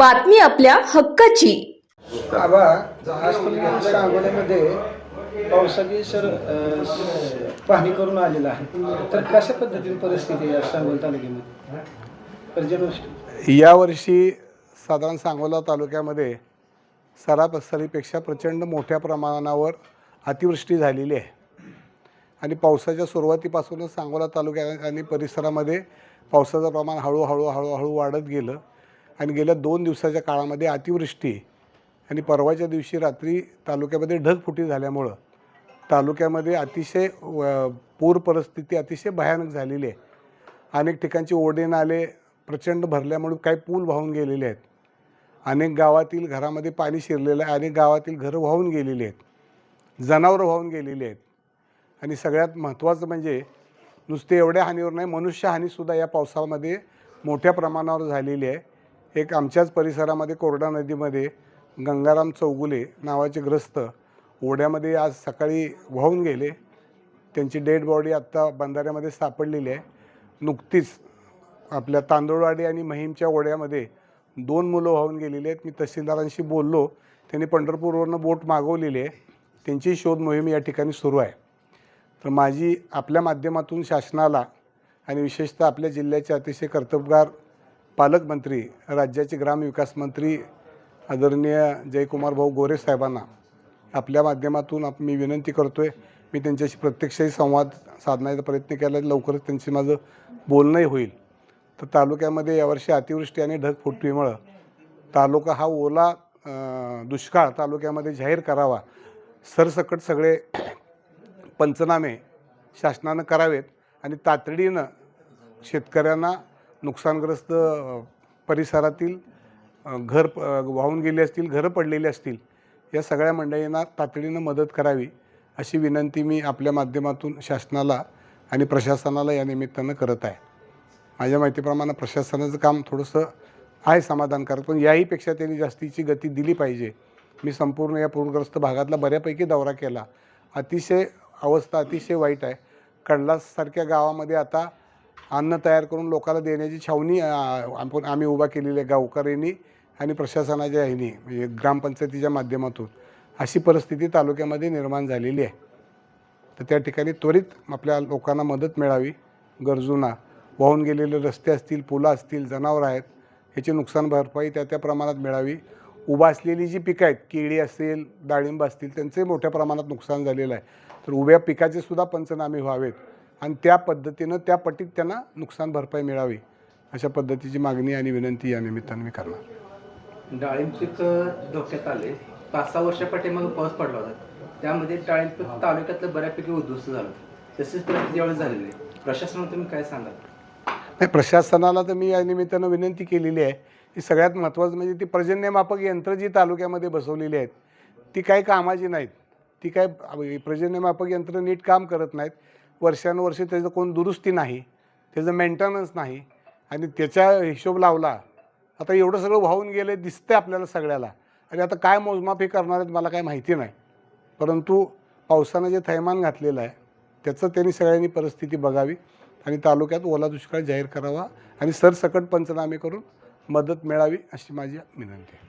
बातमी आपल्या हक्काची. आबा आज तुम्ही सांगोल्यामध्ये पावसाची सर पाहणी करून आलेला आहे. तर कशा पद्धतीने परिस्थिती आहे या सांगोला तालुक्यामध्ये? पर्जनवृष्टी यावर्षी साधारण सांगोला तालुक्यामध्ये सरासरीपेक्षा प्रचंड मोठ्या प्रमाणावर अतिवृष्टी झालेली आहे. आणि पावसाच्या सुरुवातीपासूनच सांगोला तालुक्या आणि परिसरामध्ये पावसाचं प्रमाण हळूहळू हळूहळू वाढत गेलं. आणि गेल्या दोन दिवसाच्या काळामध्ये अतिवृष्टी आणि परवाच्या दिवशी रात्री तालुक्यामध्ये ढगफुटी झाल्यामुळं तालुक्यामध्ये अतिशय पूर परिस्थिती अतिशय भयानक झालेली आहे. अनेक ठिकाणचे ओढे नाले प्रचंड भरल्यामुळे काही पूल वाहून गेलेले आहेत. अनेक गावातील घरामध्ये पाणी शिरलेलं आहे. अनेक गावातील घरं वाहून गेलेली आहेत. जनावरं वाहून गेलेली आहेत. आणि सगळ्यात महत्त्वाचं म्हणजे नुसते एवढ्या हानीवर नाही मनुष्यहानीसुद्धा या पावसामध्ये मोठ्या प्रमाणावर झालेली आहे. एक आमच्याच परिसरामध्ये कोरडा नदीमध्ये गंगाराम चौगुले नावाचे ग्रस्त ओढ्यामध्ये आज सकाळी वाहून गेले. त्यांची डेड बॉडी आत्ता बंधाऱ्यामध्ये सापडलेली आहे. नुकतीच आपल्या तांदूळवाडी आणि महिमच्या ओढ्यामध्ये दोन मुलं वाहून गेलेली आहेत. मी तहसीलदारांशी बोललो. त्यांनी पंढरपूरवरनं बोट मागवलेली आहे. त्यांची शोध मोहीम या ठिकाणी सुरू आहे. तर माझी आपल्या माध्यमातून शासनाला आणि विशेषतः आपल्या जिल्ह्याचे अतिशय कर्तबगार पालकमंत्री राज्याचे ग्रामविकास मंत्री आदरणीय जयकुमार भाऊ गोरे साहेबांना आपल्या माध्यमातून आप मी विनंती करतो आहे मी त्यांच्याशी प्रत्यक्षही संवाद साधण्याचा प्रयत्न केला लवकरच त्यांची माझं बोलणंही होईल. तर तालुक्यामध्ये यावर्षी अतिवृष्टी आणि ढगफुटीमुळं तालुका हा ओला दुष्काळ तालुक्यामध्ये जाहीर करावा सरसकट सगळे पंचनामे शासनानं करावेत आणि तातडीनं शेतकऱ्यांना नुकसानग्रस्त परिसरातील घर प- वाहून गेले असतील घरं पडलेली असतील या सगळ्या मंडळींना तातडीनं मदत करावी अशी विनंती मी आपल्या माध्यमातून शासनाला आणि प्रशासनाला या निमित्तानं करत आहे. माझ्या माहितीप्रमाणे प्रशासनाचं काम थोडंसं आहे समाधानकारक पण याहीपेक्षा त्यांनी जास्तीची गती दिली पाहिजे. मी संपूर्ण या पूरग्रस्त भागातला बऱ्यापैकी दौरा केला. अतिशय अवस्था अतिशय वाईट आहे. कडलासारख्या गावामध्ये आता अन्न तयार करून लोकांना देण्याची छावणी आपण आम्ही उभा केलेली आहे गावकऱ्यांनी आणि प्रशासनाच्या ह्यानी म्हणजे ग्रामपंचायतीच्या माध्यमातून. अशी परिस्थिती तालुक्यामध्ये निर्माण झालेली आहे. तर त्या ठिकाणी त्वरित आपल्या लोकांना मदत मिळावी. गरजूंना वाहून गेलेले रस्ते असतील पुलं असतील जनावरं आहेत ह्याची नुकसान भरपाई त्या त्या प्रमाणात मिळावी. उभा असलेली जी पिकं आहेत केळी असेल डाळिंब असतील त्यांचंही मोठ्या प्रमाणात नुकसान झालेलं आहे. तर उभ्या पिकाचे सुद्धा पंचनामे व्हावेत. आणि त्या पद्धतीनं त्या पट्टीत त्यांना नुकसान भरपाई मिळावी अशा पद्धतीची मागणी आणि विनंती या निमित्तानं मी करणार. डाळिंब पीक धोक्यात आले. पाच सहा वर्षा पाठीमागे पाऊस पडला होता. त्यामध्ये डाळिंब पीक तालुक्यातलं बऱ्यापैकी उद्ध्वस्त झालं. तसेच परिस्थिती झालेली आहे. प्रशासनाला तुम्ही काय सांगाल? नाही प्रशासनाला तर मी या निमित्तानं विनंती केलेली आहे. की सगळ्यात महत्त्वाचं म्हणजे ती पर्जन्यमापक यंत्र जी तालुक्यामध्ये बसवलेली आहेत ती काही कामाची नाहीत. ती काय पर्जन्यमापक यंत्र नीट काम करत नाहीत. वर्षानुवर्षे त्याचं कोण दुरुस्ती नाही त्याचं मेंटेनन्स नाही आणि त्याचा हिशोब लावला आता एवढं सगळं वाहून गेलं दिसतंय आपल्याला सगळ्याला. आणि आता काय मोजमाप हे करणार आहेत मला काय माहिती नाही. परंतु पावसानं जे थैमान घातलेलं आहे त्याचं त्यांनी सगळ्यांनी परिस्थिती बघावी आणि तालुक्यात ओला दुष्काळ जाहीर करावा आणि सरसकट पंचनामे करून मदत मिळावी अशी माझी विनंती आहे.